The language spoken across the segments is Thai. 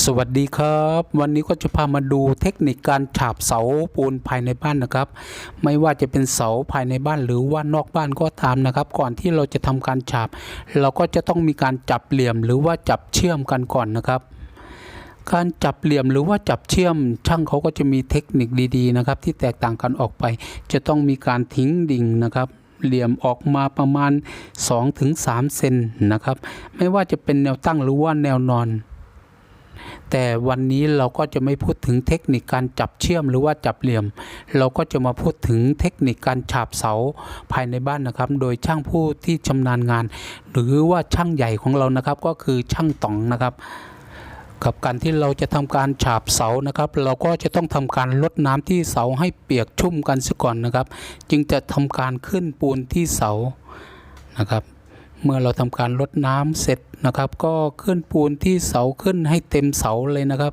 สวัสดีครับ วันนี้ก็จะพามาดูเทคนิคการฉาบเสาปูนภายในบ้านนะครับ ไม่ว่าจะเป็นเสาภายในบ้านหรือว่านอกบ้านก็ตามนะครับ ก่อนที่เราจะทำการฉาบ เราก็จะต้องมีการจับเหลี่ยมหรือว่าจับเชื่อมกันก่อนนะครับ การจับเหลี่ยมหรือว่าจับเชื่อม ช่างเขาก็จะมีเทคนิคดีๆนะครับ ที่แตกต่างกันออกไป จะต้องมีการทิ้งดิ่งนะครับเหลี่ยมออกมาประมาณ 2-3 เซนนะครับ ไม่ว่าจะเป็นแนวตั้งหรือว่าแนวนอน แต่วันนี้เราก็จะไม่พูดถึงเทคนิคการจับเชื่อมหรือว่าจับเหลี่ยม เราก็จะมาพูดถึงเทคนิคการฉาบเสาภายในบ้านนะครับ โดยช่างผู้ที่ชำนาญงาน หรือว่าช่างใหญ่ของเรานะครับก็คือช่างต๋องนะครับกับการที่เราจะทำการฉาบเสานะครับ เราก็จะต้องทำการลดน้ำที่เสาให้เปียกชุ่มกันซะก่อนนะครับ จึงจะทำการขึ้นปูนที่เสานะครับ เมื่อเราทำการลดน้ำเสร็จนะครับ ก็ขึ้นปูนที่เสาขึ้นให้เต็มเสาเลยนะครับ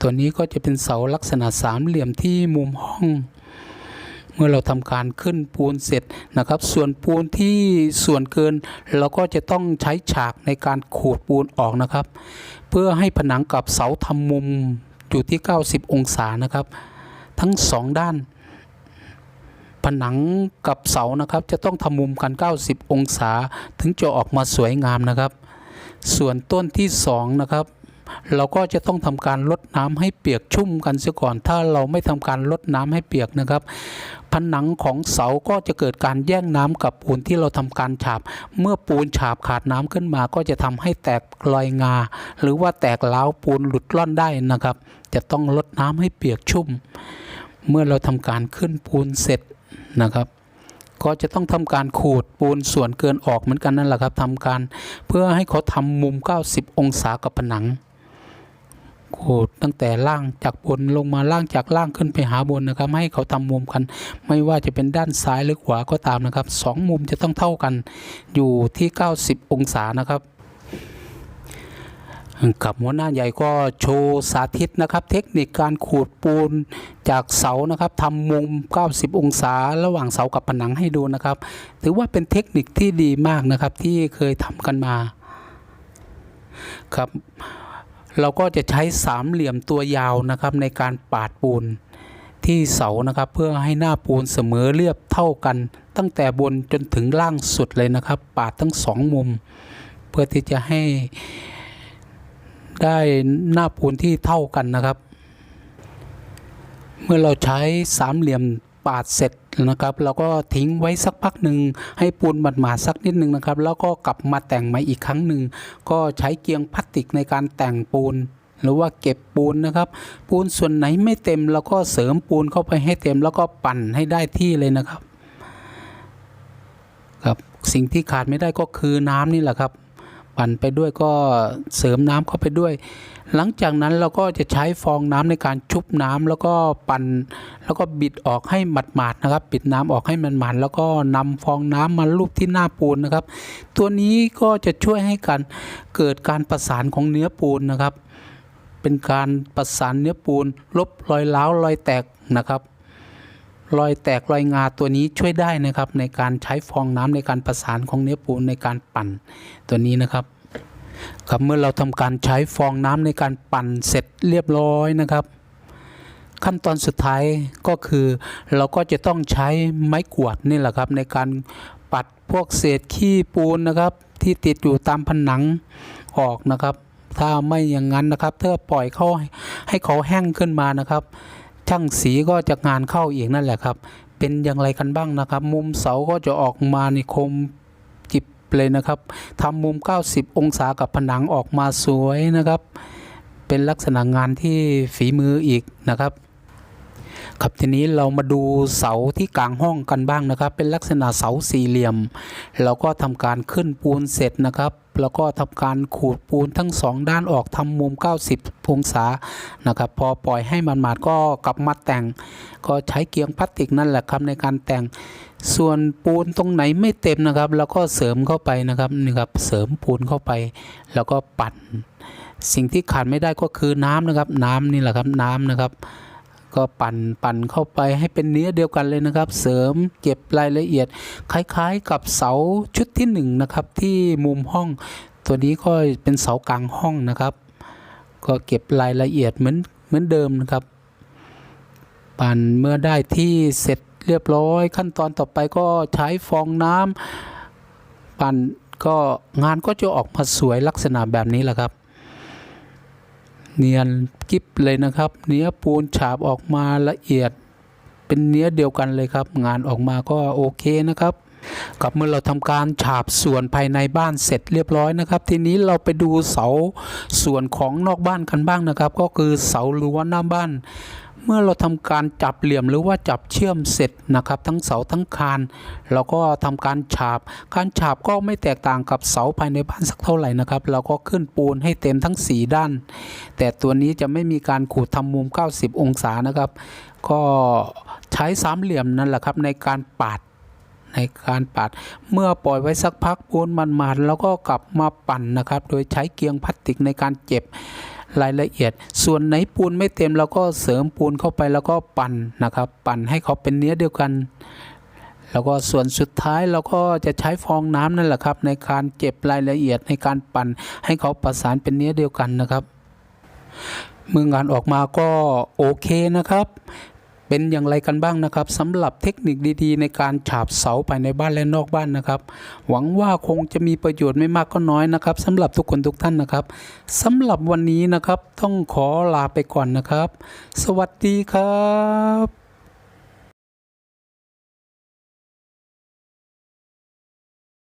ตัวนี้ก็จะเป็นเสาลักษณะสามเหลี่ยมที่มุมห้อง เมื่อเราทำการขึ้นปูนเสร็จนะครับ ส่วนปูนที่ส่วนเกิน เราก็จะต้องใช้ฉากในการขูดปูนออกนะครับ เพื่อให้ผนังกับเสาทำมุมอยู่ที่ 90 องศานะครับ ทั้งสองด้าน ผนังกับเสานะครับ จะต้องทำมุมกัน 90 องศา ถึงจะออกมาสวยงามนะครับ ส่วนต้นที่2นะครับเราก็จะต้องทำการลดน้ำให้เปียกชุ่มกันเสียก่อน ถ้าเราไม่ทำการลดน้ำให้เปียกนะครับ ผนังของเสาก็จะเกิดการแย่งน้ำกับปูนที่เราทำการฉาบ เมื่อปูนฉาบขาดน้ำขึ้นมา ก็จะทำให้แตกรอยงา หรือว่าแตกล้าปูนหลุดล่อนได้นะครับ จะต้องลดน้ำให้เปียกชุ่ม เมื่อเราทำการขึ้นปูนเสร็จ นะครับ ก็จะต้องทำการขูดปูนส่วนเกินออกเหมือนกันนั่นแหละครับทำการเพื่อให้เขาทำมุม 90 องศากับผนังขูดตั้งแต่ล่างจากบนลงมาล่างจากล่างขึ้นไปหาบนนะครับ ให้เขาทำมุมกัน ไม่ว่าจะเป็นด้านซ้ายหรือขวาก็ตามนะครับสองมุมจะต้องเท่ากันอยู่ที่ 90 องศานะครับ กับหัวหน้าใหญ่ก็โชว์สาธิตนะครับเทคนิคการขูดปูนจากเสานะครับทำมุม 90 องศาระหว่างเสากับผนังให้ดูนะครับ ถือว่าเป็นเทคนิคที่ดีมากนะครับที่เคยทำกันมาครับเราก็จะใช้สามเหลี่ยมตัวยาวนะครับในการปาดปูนที่เสานะครับ เพื่อให้หน้าปูนเสมอเรียบเท่ากัน ตั้งแต่บนจนถึงล่างสุดเลยนะครับ ปาดทั้งสองมุม เพื่อที่จะให้ ได้หน้าปูนที่เท่ากันนะครับ เมื่อเราใช้สามเหลี่ยมปาดเสร็จนะครับเราก็ทิ้งไว้สักพักหนึ่งให้ปูนหมาดๆสักนิดหนึ่งนะครับ แล้วก็กลับมาแต่งใหม่อีกครั้งหนึ่งก็ใช้เกียงพลาสติกในการแต่งปูน หรือว่าเก็บปูนนะครับ ปูนส่วนไหนไม่เต็มเราก็เสริมปูนเข้าไปให้เต็ม แล้วก็ปั่นให้ได้ที่เลยนะครับครับ สิ่งที่ขาดไม่ได้ก็คือน้ำนี่แหละครับ ปั่นไปด้วยก็เสริมน้ำเข้าไปด้วย หลังจากนั้นเราก็จะใช้ฟองน้ำในการชุบน้ำแล้วก็ปั่น แล้วก็บิดออกให้หมาดๆนะครับ ปิดน้ำออกให้มันหมาดแล้วก็นำฟองน้ำมาลูบที่หน้าปูนนะครับ ตัวนี้ก็จะช่วยให้การเกิดการประสานของเนื้อปูนนะครับ เป็นการประสานเนื้อปูน ลบรอยร้าวรอยแตกนะครับ รอยแตกรอยงาตัวนี้ช่วยได้นะครับ ในการใช้ฟองน้ำในการประสานของเนื้อปูนในการปั่นตัวนี้นะครับครับเมื่อเราทำการใช้ฟองน้ำในการปั่นเสร็จเรียบร้อยนะครับ ขั้นตอนสุดท้ายก็คือเราก็จะต้องใช้ไม้กวาดนี่แหละครับ ในการปัดพวกเศษขี้ปูนนะครับ ที่ติดอยู่ตามผนังออกนะครับ ถ้าไม่อย่างนั้นนะครับถ้าปล่อยเขาให้เขาแห้งขึ้นมานะครับ ช่างสีก็จะงานเข้าอีกนั่นแหละครับ เป็นอย่างไรกันบ้างนะครับ มุมเสาก็จะออกมาในคมจิบเลยนะครับทำมุม 90 องศากับผนังออกมาสวยนะครับ เป็นลักษณะงานที่ฝีมืออีกนะครับ ครับทีนี้เรามาดูเสาที่กลางห้องกันบ้างนะครับ เป็นลักษณะเสาสี่เหลี่ยม เราก็ทำการขึ้นปูนเสร็จนะครับ แล้วก็ทำการขูดปูนทั้งสองด้านออกทำมุม 90 องศานะครับ พอปล่อยให้มันหมาดก็กลับมาแต่ง ก็ใช้เกียงพลาสติกนั่นแหละครับในการแต่งส่วนปูนตรงไหนไม่เต็มนะครับเราก็เสริมเข้าไปนะครับนี่ครับเสริมปูนเข้าไป แล้วก็ปั่น สิ่งที่ขาดไม่ได้ก็คือน้ำนะครับ น้ำนี่แหละครับน้ำนะครับ ก็ปั่นปั่นเข้าไปให้เป็นเนื้อเดียวกันเลยนะครับ เสริมเก็บรายละเอียด คล้ายๆกับเสาชุดที่หนึ่งนะครับที่มุมห้อง ตัวนี้ก็เป็นเสากลางห้องนะครับ ก็เก็บรายละเอียดเหมือนเหมือนเดิมนะครับ ปั่นเมื่อได้ที่เสร็จเรียบร้อย ขั้นตอนต่อไปก็ใช้ฟองน้ำปั่นก็งานก็จะออกมาสวยลักษณะแบบนี้แหละครับ เนียนกิบเลยนะครับ เนื้อปูนฉาบออกมาละเอียด เป็นเนื้อเดียวกันเลยครับ งานออกมาก็โอเคนะครับกับเมื่อเราทำการฉาบส่วนภายในบ้านเสร็จเรียบร้อยนะครับ ทีนี้เราไปดูเสาส่วนของนอกบ้านกันบ้างนะครับ ก็คือเสารั้วหน้าบ้าน เมื่อเราทำการจับเหลี่ยมหรือว่าจับเชื่อมเสร็จนะครับ ทั้งเสาทั้งคานเราก็ทำการฉาบ การฉาบก็ไม่แตกต่างกับเสาภายในบ้านสักเท่าไหร่นะครับ เราก็ขึ้นปูนให้เต็มทั้ง 4 ด้าน แต่ตัวนี้จะไม่มีการขูดทำมุม 90 องศานะครับ ก็ใช้สามเหลี่ยมนั่นแหละครับในการปาดในการปัดเมื่อปล่อยไว้สักพักปูนมันมาแล้วก็กลับมาปั่นนะครับ โดยใช้เกียงพลาสติกในการเจ็บ รายละเอียด ส่วนไหนปูนไม่เต็มเราก็เสริมปูนเข้าไปแล้วก็ปั่นนะครับ ปั่นให้เขาเป็นเนื้อเดียวกัน แล้วก็ส่วนสุดท้ายเราก็จะใช้ฟองน้ำนั่นแหละครับ ในการเจ็บรายละเอียดในการปั่นให้เขาประสานเป็นเนื้อเดียวกันนะครับเมื่องานออกมาก็โอเคนะครับ เป็นอย่างไรกันบ้างนะครับสำหรับเทคนิคดีๆ ในการฉาบเสาภายในบ้านและนอกบ้านนะครับ หวังว่าคงจะมีประโยชน์ไม่มากก็น้อยนะครับสำหรับทุกคนทุกท่านนะครับสำหรับวันนี้นะครับต้องขอลาไปก่อนนะครับ สวัสดีครับ